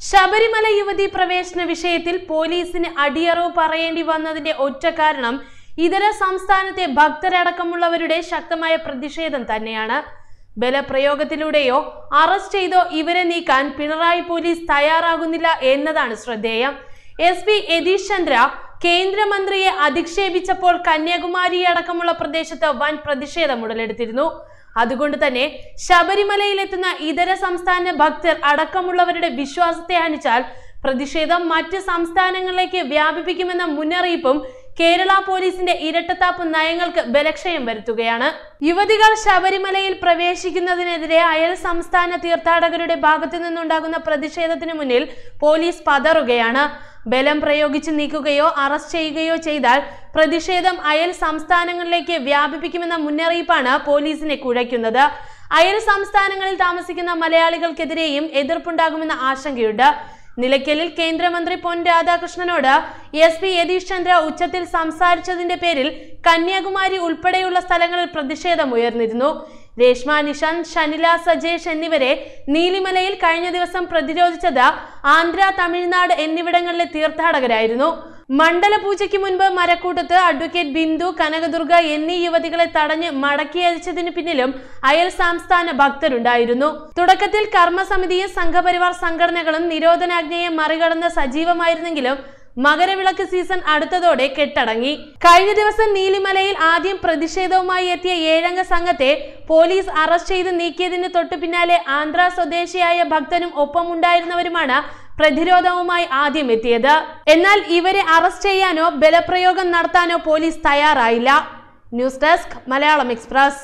ശബരിമല യുവതി പ്രവേശന വിഷയത്തിൽ പോലീസിന് അടിയറവ് പറയേണ്ടി വന്നതിന്റെ ഒറ്റ കാരണം ഇതര സംസ്ഥാനത്തെ ഭക്തരടക്കമുള്ളവരുടെ ശക്തമായ പ്രതിഷേധം തന്നെയാണ്. ബലപ്രയോഗത്തിലൂടെയോ അറസ്റ്റ് ചെയ്തോ ഇവരെ നീക്കാൻ പിണറായി പോലീസ് തയ്യാറാകുന്നില്ല എന്നതാണ് ശ്രദ്ധേയം. എസ് പി യതീഷ് ചന്ദ്ര കേന്ദ്രമന്ത്രിയെ അധിക്ഷേപിച്ചപ്പോൾ കന്യാകുമാരി അടക്കമുള്ള പ്രദേശത്ത് വൻ പ്രതിഷേധം ഉടലെടുത്തിരുന്നു. അതുകൊണ്ട് തന്നെ ശബരിമലയിലെത്തുന്ന ഇതര സംസ്ഥാന ഭക്തർ അടക്കമുള്ളവരുടെ വിശ്വാസത്തെ ഹനിച്ചാൽ പ്രതിഷേധം മറ്റ് സംസ്ഥാനങ്ങളിലേക്ക് വ്യാപിപ്പിക്കുമെന്ന മുന്നറിയിപ്പും കേരള പോലീസിന്റെ ഇരട്ടത്താപ്പ് നയങ്ങൾക്ക് ബലക്ഷയം വരുത്തുകയാണ്. യുവതികൾ ശബരിമലയിൽ പ്രവേശിക്കുന്നതിനെതിരെ അയൽ സംസ്ഥാന തീർത്ഥാടകരുടെ ഭാഗത്തു നിന്നുണ്ടാകുന്ന പ്രതിഷേധത്തിന് മുന്നിൽ പോലീസ് പതറുകയാണ്. ബലം പ്രയോഗിച്ച് നീക്കുകയോ അറസ്റ്റ് ചെയ്യുകയോ ചെയ്താൽ പ്രതിഷേധം അയൽ സംസ്ഥാനങ്ങളിലേക്ക് വ്യാപിപ്പിക്കുമെന്ന മുന്നറിയിപ്പാണ് പോലീസിനെ കുഴയ്ക്കുന്നത്. അയൽ സംസ്ഥാനങ്ങളിൽ താമസിക്കുന്ന മലയാളികൾക്കെതിരെയും എതിർപ്പുണ്ടാകുമെന്ന ആശങ്കയുണ്ട്. നിലയ്ക്കലിൽ കേന്ദ്രമന്ത്രി പൊൻ രാധാകൃഷ്ണനോട് എസ് പി യതീഷ് ചന്ദ്ര ഉച്ചത്തിൽ സംസാരിച്ചതിന്റെ പേരിൽ കന്യാകുമാരി ഉൾപ്പെടെയുള്ള സ്ഥലങ്ങളിൽ പ്രതിഷേധം ഉയർന്നിരുന്നു. രേഷ്മ നിഷാന്ത് ഷനില സജേഷ് എന്നിവരെ നീലിമലയിൽ കഴിഞ്ഞ ദിവസം പ്രതിരോധിച്ചത് ആന്ധ്ര തമിഴ്നാട് എന്നിവിടങ്ങളിലെ തീർത്ഥാടകരായിരുന്നു. മണ്ഡല പൂജയ്ക്ക് മുൻപ് മരക്കൂട്ടത്ത് അഡ്വക്കേറ്റ് ബിന്ദു കനകദുർഗ എന്നീ യുവതികളെ തടഞ്ഞ് മടക്കി അയച്ചതിന് പിന്നിലും അയൽ സംസ്ഥാന ഭക്തരുണ്ടായിരുന്നു. തുടക്കത്തിൽ കർമ്മസമിതിയും സംഘപരിവാർ സംഘടനകളും നിരോധനാജ്ഞയെ മറികടന്ന് സജീവമായിരുന്നെങ്കിലും മകരവിളക്ക് സീസൺ അടുത്തതോടെ കെട്ടടങ്ങി. കഴിഞ്ഞ ദിവസം നീലിമലയിൽ ആദ്യം പ്രതിഷേധവുമായി എത്തിയ ഏഴംഗ സംഘത്തെ പോലീസ് അറസ്റ്റ് ചെയ്ത് നീക്കിയതിന് തൊട്ടു പിന്നാലെ ആന്ധ്ര സ്വദേശിയായ ഭക്തനും ഒപ്പമുണ്ടായിരുന്നവരുമാണ് പ്രതിരോധവുമായി ആദ്യം എത്തിയത്. എന്നാൽ ഇവരെ അറസ്റ്റ് ചെയ്യാനോ ബലപ്രയോഗം നടത്താനോ പോലീസ് തയ്യാറായില്ല. News desk Malayalam express.